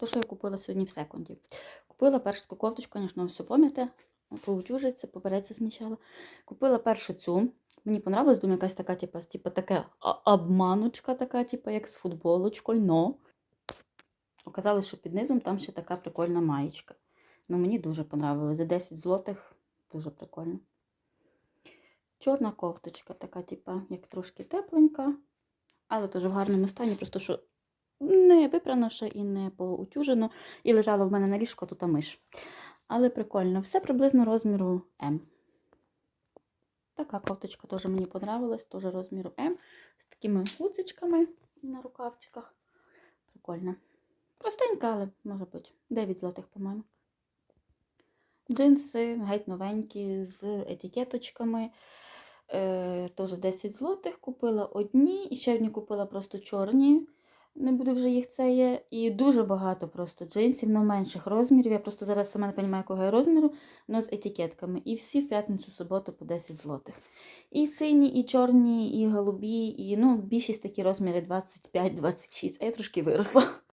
То, що я купила сьогодні в секунді. Купила першу таку кофточку, звісно, все пам'ятаєте, поутюжиться, попереться спочатку. Купила першу цю. Мені понравилась, думаю, якась така, типу, типу така обманочка, така, типу, як з футболочкою, но оказалось, що під низом там ще така прикольна маєчка. Ну, мені дуже понравилось. За 10 злотих дуже прикольно. Чорна кофточка, така, типа, як трошки тепленька, але теж в гарному стані, просто що не випрано ще і не поутюжено. І лежала в мене на ліжку тут миш. Але прикольно. Все приблизно розміру М. Така кофточка теж мені понравилась, теж розміру М. З такими гудзичками на рукавчиках. Прикольно. Простенька, але може бути 9 злотих, по-моєму. Джинси геть новенькі з етикеточками. Е, теж 10 злотих. Купила одні, і ще одні купила просто чорні. Не буду вже їх це є. І дуже багато просто джинсів, на менших розмірів. Я просто зараз сама не розумію, якого я розміру, але з етикетками. І всі в п'ятницю, суботу по 10 злотих. І сині, і чорні, і голубі, і ну, більшість такі розміри 25-26, а я трошки виросла.